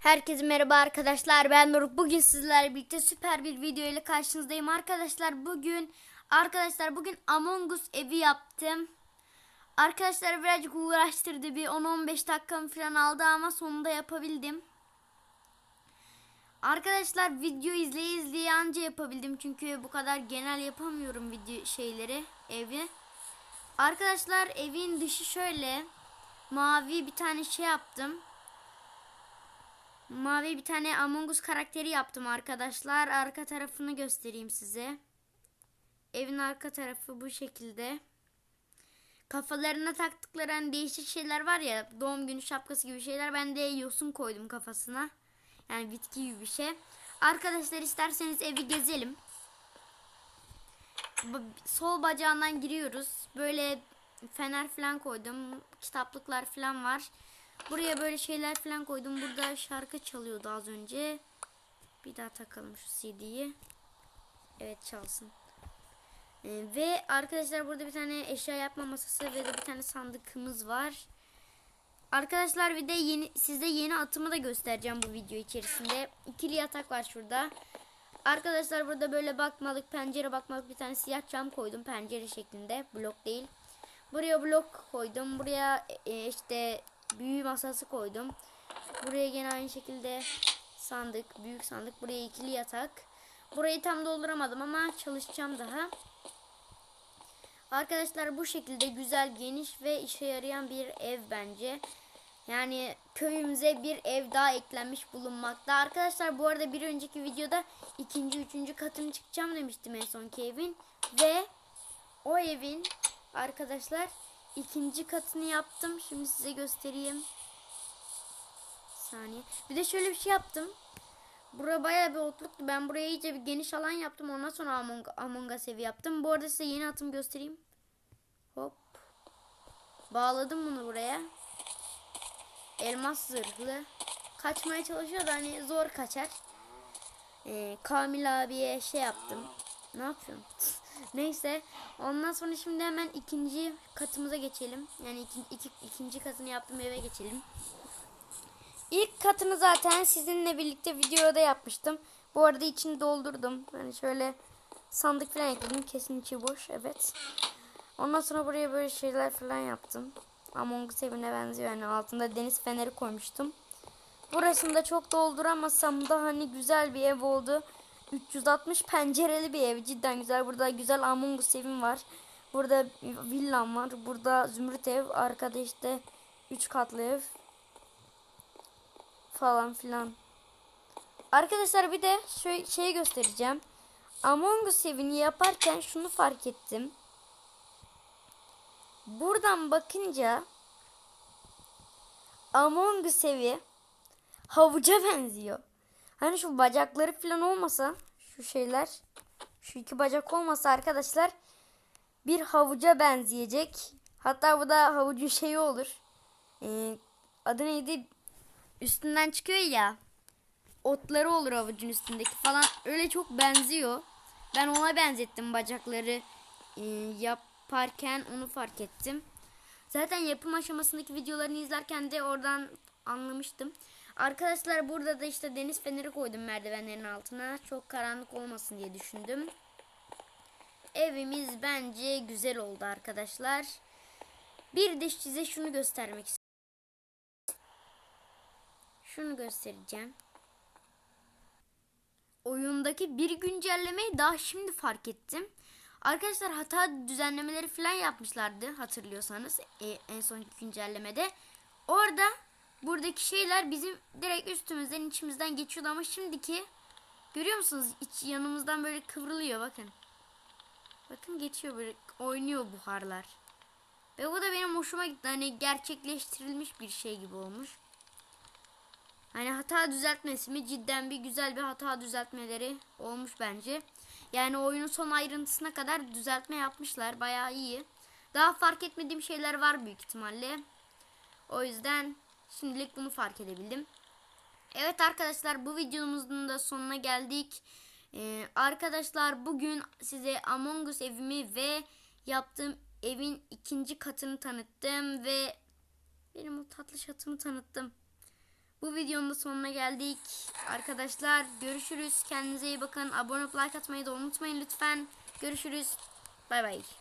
Herkese merhaba arkadaşlar ben Doruk. Bugün sizlerle birlikte süper bir video ile karşınızdayım arkadaşlar. Bugün arkadaşlar bugün Among Us evi yaptım. Arkadaşlar birazcık uğraştırdı bir 10-15 dakikamı falan aldı ama sonunda yapabildim. Arkadaşlar video izleye izleye anca yapabildim çünkü bu kadar genel yapamıyorum video şeyleri evi. Arkadaşlar evin dışı şöyle mavi bir tane şey yaptım. Mavi bir tane Among Us karakteri yaptım arkadaşlar. Arka tarafını göstereyim size. Evin arka tarafı bu şekilde. Kafalarına taktıkları hani değişik şeyler var ya doğum günü şapkası gibi şeyler. Ben de yosun koydum kafasına. Yani bitki gibi bir şey. Arkadaşlar isterseniz evi gezelim. Sol bacağından giriyoruz. Böyle fener falan koydum. Kitaplıklar falan var. Buraya böyle şeyler falan koydum. Burada şarkı çalıyordu az önce. Bir daha takalım şu CD'yi. Evet çalsın. Ee, ve arkadaşlar burada bir tane eşya yapma masası ve de bir tane sandıkımız var. Arkadaşlar bir de yeni size yeni atımı da göstereceğim bu video içerisinde. İkili yatak var şurada. Arkadaşlar burada böyle bakmalık pencere bakmalık bir tane siyah cam koydum pencere şeklinde blok değil. Buraya blok koydum. Buraya e, işte büyü masası koydum. Buraya gene aynı şekilde sandık, büyük sandık. Buraya ikili yatak. Burayı tam dolduramadım ama çalışacağım daha. Arkadaşlar bu şekilde güzel, geniş ve işe yarayan bir ev bence. Yani köyümüze bir ev daha eklenmiş bulunmakta. Arkadaşlar bu arada bir önceki videoda ikinci, üçüncü katını çıkacağım demiştim en sonki evin. Ve o evin arkadaşlar ikinci katını yaptım. Şimdi size göstereyim. Saniye. Bir de şöyle bir şey yaptım. Bura bayağı bir otluktu. Ben buraya iyice bir geniş alan yaptım. Ondan sonra Among, Among Us evi yaptım. Bu arada size yeni atımı göstereyim. Hop. Bağladım bunu buraya. Elmas zırhlı. Kaçmaya çalışıyor da hani zor kaçar. Ee, Kamil abiye şey yaptım. Ne yapıyorum? Neyse. Ondan sonra şimdi hemen ikinci katımıza geçelim. Yani iki, iki, ikinci katını yaptım eve geçelim. İlk katını zaten sizinle birlikte videoda yapmıştım. Bu arada içini doldurdum. Hani şöyle sandık falan ekledim. Kesin içi boş. Evet. Ondan sonra buraya böyle şeyler falan yaptım. Among Us evine benziyor. Yani altında deniz feneri koymuştum. Burasını da çok dolduramasam da hani güzel bir ev oldu. 360 pencereli bir ev. Cidden güzel. Burada güzel Among Us evim var. Burada villam var. Burada zümrüt ev. Arkada işte 3 katlı ev. Falan filan. Arkadaşlar bir de şöyle şey göstereceğim. Among Us evini yaparken şunu fark ettim. Buradan bakınca Among Us evi havuca benziyor. Hani şu bacakları falan olmasa şu şeyler şu iki bacak olmasa arkadaşlar bir havuca benzeyecek. Hatta bu da havucun şeyi olur. Ee, adı neydi? Üstünden çıkıyor ya. Otları olur havucun üstündeki falan. Öyle çok benziyor. Ben ona benzettim bacakları e, yaparken onu fark ettim. Zaten yapım aşamasındaki videolarını izlerken de oradan anlamıştım. Arkadaşlar burada da işte deniz feneri koydum merdivenlerin altına. Çok karanlık olmasın diye düşündüm. Evimiz bence güzel oldu arkadaşlar. Bir de size şunu göstermek istiyorum. Şunu göstereceğim. Oyundaki bir güncellemeyi daha şimdi fark ettim. Arkadaşlar hata düzenlemeleri falan yapmışlardı hatırlıyorsanız e, en son güncellemede. Orada buradaki şeyler bizim direkt üstümüzden içimizden geçiyordu ama şimdiki görüyor musunuz iç yanımızdan böyle kıvrılıyor bakın. Bakın geçiyor böyle oynuyor buharlar. Ve bu da benim hoşuma gitti. Hani gerçekleştirilmiş bir şey gibi olmuş. Hani hata düzeltmesi mi cidden bir güzel bir hata düzeltmeleri olmuş bence. Yani oyunun son ayrıntısına kadar düzeltme yapmışlar. Bayağı iyi. Daha fark etmediğim şeyler var büyük ihtimalle. O yüzden şimdilik bunu fark edebildim. Evet arkadaşlar bu videomuzun da sonuna geldik. Ee, arkadaşlar bugün size Among Us evimi ve yaptığım evin ikinci katını tanıttım ve benim o tatlı şatımı tanıttım. Bu videonun da sonuna geldik. Arkadaşlar görüşürüz. Kendinize iyi bakın. Abone olup like atmayı da unutmayın lütfen. Görüşürüz. Bay bay.